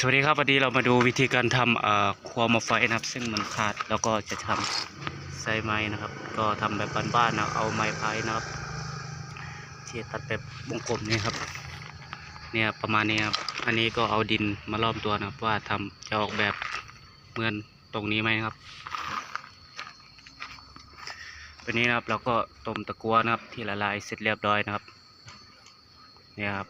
สวัสดีครับวันนี้เรามาดูวิธีการทำเอ่อครัวมอไฟนะครับ ซึ่งมันขาดแล้วก็จะทำใส่ไม้นะครับ ก็ทำแบบบ้านๆนะเอาไม้พายนะครับที่ตัดแบบวงกลมนี่ครับ เนี่ยประมาณนี้ครับอันนี้ก็เอาดินมาล้อมตัวนะครับว่าทำจะออกแบบเหมือนตรงนี้ไหมครับวันนี้นะครับเราก็ต้มตะกัวนะครับที่ละลายเสร็จเรียบร้อยนะครับเนี่ยครับ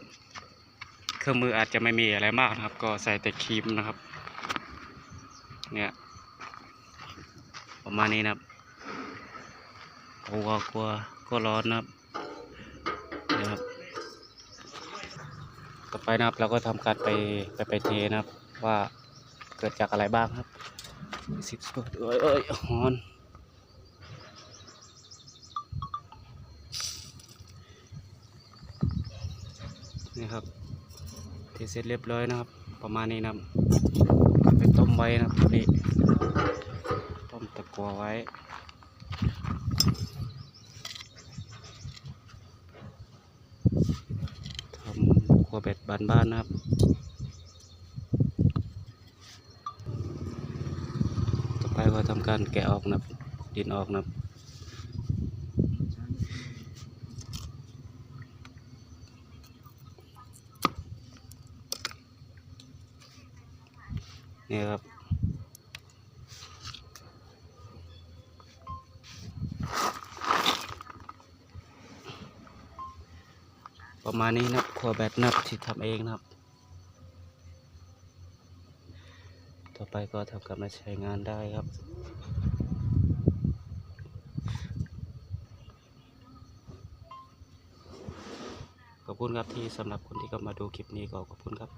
เครื่องมืออาจจะไม่มีอะไรมากนะครับ ก็ใส่แต่ครีมนะครับ เนี่ยประมาณนี้นะครับกลัวกลัวก็ร้อนนะครับนี่ยครับต่อไปนะครับเราก็ทำการไปไปไปเทนะครับ ว่าเกิดจากอะไรบ้างครับสิบสุดเอ้ยเอ้ยฮอนนี่ครับ ทเสร็จเรียบร้อยนะครับ ประมาณนี้นะครับก็ไปต้มไว้นะครับนี่ต้มตะกัวไว้ทำครัวเป็ดบ้านๆนะครับต่อไปก็ทำการแกะออกนะดินออกนะ นี่ครับประมาณนี้นะครับครัวแบบนับที่ทำเองนะครับ ต่อไปก็ทำการมาใช้งานได้ครับขอบคุณครับที่สำหรับคนที่เข้ามาดูคลิปนี้ก็ขอบคุณครับ